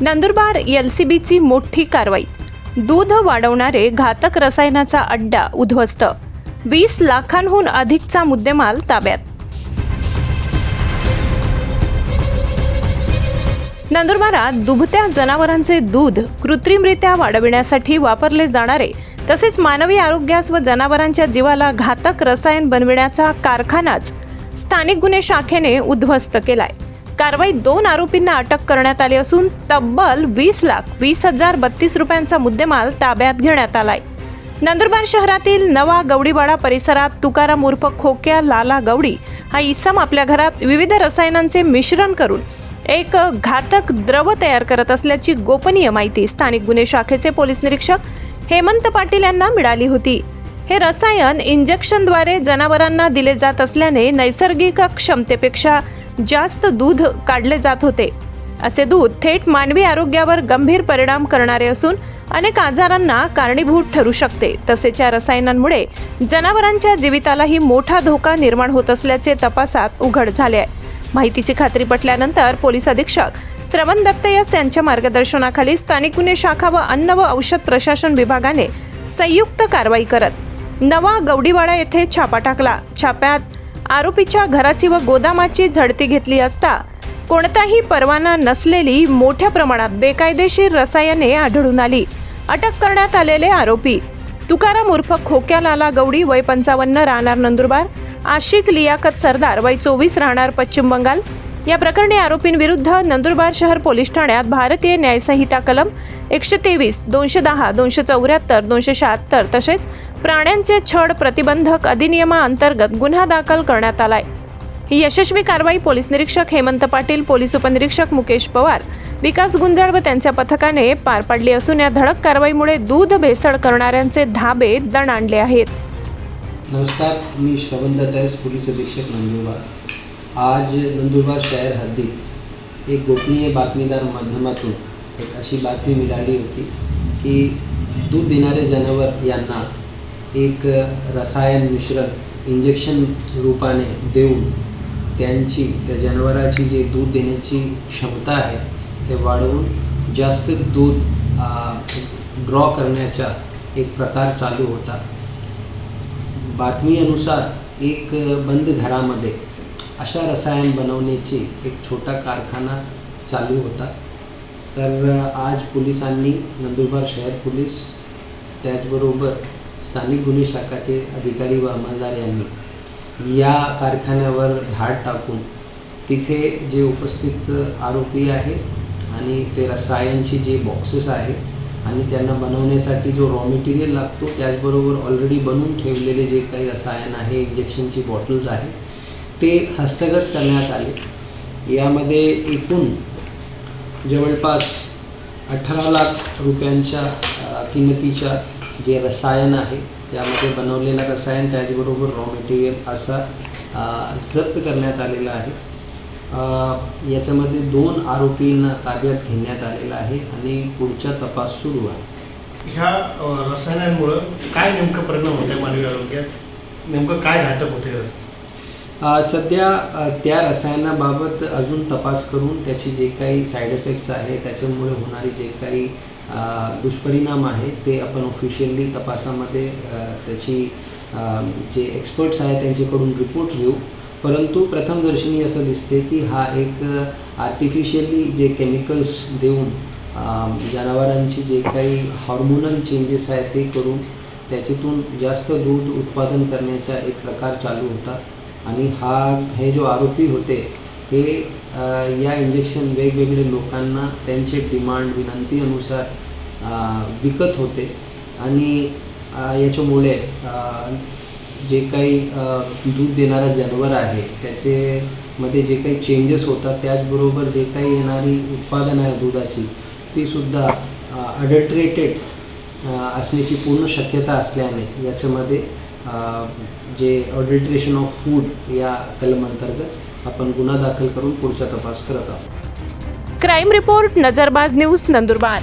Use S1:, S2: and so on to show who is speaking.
S1: Nandurbar L C बीची मोठी कारवाई. दूध वाढवणारे घातक रसायनाचा अड्डा उद्ध्वस्त. वीस लाखांहून अधिकचा मुद्देमाल ताब्यात. नंदुरबारात दुभत्या जनावरांचे दूध कृत्रिमरित्या वाढविण्यासाठी वापरले जाणारे तसेच मानवी आरोग्यास व जनावरांच्या जीवाला घातक रसायन बनविण्याचा कारखानाच स्थानिक गुन्हे शाखेने उद्ध्वस्त केलाय. कारवाईत दोन आरोपींना अटक करण्यात आली असून तब्बल वीस लाख वीस हजार बत्तीस रुपयांचा मुद्देमाल ताब्यात घेण्यात आलाय. नंदुरबार शहरातील नवा गवडीवाडा परिसरात तुकाराम उर्फ खोक्या लाला गवडी हा इसम आपल्या घरात विविध रसायनांचे मिश्रण करून एक घातक द्रव तयार करत असल्याची गोपनीय माहिती स्थानिक गुन्हे शाखेचे पोलीस निरीक्षक हेमंत पाटील यांना मिळाली होती. हे रसायन इंजेक्शनद्वारे जनावरांना दिले जात असल्याने नैसर्गिक क्षमतेपेक्षा जास्त दूध काढले जात होते. असे दूध थेट मानवी आरोग्यावर गंभीर परिणाम करणारे असून अनेक आजारांना कारणीभूत ठरू शकते. तसेच या रसायनांमुळे जनावरांच्या जीवितालाही मोठा धोका निर्माण होत असल्याचे तपासात उघड झाले आहे. माहितीची खात्री पटल्यानंतर पोलीस अधीक्षक श्रवण दत्त यस यांच्या मार्गदर्शनाखाली स्थानिक गुन्हे शाखा व अन्न व औषध प्रशासन विभागाने संयुक्त कारवाई करत नवा गौडीवाडा येथे छापा टाकला. छाप्यात आरोपीच्या घराची व गोदामाची झडती घेतली असता कोणताही परवाना नसलेली मोठ्या प्रमाणात बेकायदेशीर रसायने आढळून आली. अटक करण्यात आलेले आरोपी तुकाराम उर्फ खोक्या लाला गवडी वय पंचावन्न राहणार नंदुरबार आशिक लियाकत सरदार वय चोवीस राहणार पश्चिम बंगाल या प्रकरणी आरोपींविरुद्ध नंदुरबार शहर पोलीस ठाण्यात भारतीय न्यायसंहिता कलम एकशे तेवीस दोनशे दहा दोनशे चौऱ्याहत्तर दोनशे शहात्तर तसेच प्राण्यांचे छळ प्रतिबंधक अधिनियमाअंतर्गत गुन्हा दाखल करण्यात आलाय. ही यशस्वी कारवाई पोलीस निरीक्षक हेमंत पाटील पोलीस उपनिरीक्षक मुकेश पवार विकास गुंजाळ व त्यांच्या पथकाने पार पाडली असून या धडक कारवाईमुळे दूध भेसळ करणाऱ्यांचे धाबे दण आणले आहेत.
S2: नमस्कार मी श्रवण दत्तायस पोलीस अधीक्षक नंदुरबार. आज नंदुरबार शहर हद्दीत एक गोपनीय बातमीदार माध्यमातून एक अशी बातमी मिळाली होती की दूध देणारे जनावर यांना एक रसायन मिश्रण इंजेक्शन रूपाने देऊन त्यांची त्या जनावराची जी दूध देण्याची क्षमता आहे ते वाढवून जास्त दूध ड्रॉ करण्याचा एक प्रकार चालू होता. बातमीनुसार एक बंद घरामध्ये अशा रसायन बनवण्याची एक छोटा कारखाना चालू होता. तर आज पोलिसांनी नंदुरबार शहर पोलीस त्याचबरोबर स्थानिक गुन्हे शाखाचे अधिकारी व अंमलदार यांनी या कारखान्यावर धाड टाकून तिथे जे उपस्थित आरोपी आहे आणि ते रसायनचे जे बॉक्सेस आहे आणि त्यांना बनवण्यासाठी जो रॉ मटेरियल लागतो त्याचबरोबर ऑलरेडी बनवून ठेवलेले जे काही रसायन आहे इंजेक्शनची बॉटल्स आहे ते हस्तगत करण्यात आले. यामध्ये एकूण जवळपास अठरा लाख रुपयांच्या किमतीच्या जे रसायन आहे त्यामध्ये बनवलेलं रसायन त्याचबरोबर रॉ मटेरियल असा जप्त करण्यात आलेला आहे. याच्यामध्ये दोन आरोपींना ताब्यात घेण्यात आलेला आहे आणि पुढचा तपास सुरू आहे.
S3: ह्या रसायनांमुळं काय नेमकं परिणाम होते मानवी आरोग्यात? नेमकं काय घातक होते हे रसायन?
S2: सध्या त्या रसायनाबाबत अजून तपास करून त्याचे जे काही साईड इफेक्ट्स आहे त्याच्यामुळे होणारे जे काही दुष्परिणाम आहे ते आपण ऑफिशियली तपासामध्ये त्याची जे एक्सपर्ट्स आहेत त्यांच्याकडून रिपोर्ट्स घेऊ. परंतु प्रथमदर्शनी असं दिसते की हा एक आर्टिफिशियली जे केमिकल्स देऊन जनावरांची जे काही हॉर्मोनल चेंजेस आहेत ते करून त्याच्यातून जास्त दूध उत्पादन करण्याचा एक प्रकार चालू होता. आणि हा हे जो आरोपी होते हे या इंजेक्शन वेगवेगळे लोकांना त्यांचे डिमांड विनंतीनुसार विकत होते. आणि याच्यामुळे जे काही दूध देणारा जनावर आहे त्याचे मध्ये जे काही चेंजेस होतात त्याचबरोबर जे काही येणारी उत्पादन आहे दुधाची ती सुद्धा अडल्ट्रेटेड असण्याची पूर्ण शक्यता असल्याने याच्यामध्ये जे ऑडिट्रेशन ऑफ फूड या कलम अंतर्गत आपण गुन्हा दाखल करून पुढचा तपास करत आहोत.
S1: Crime report Nazarbaz news Nandurbar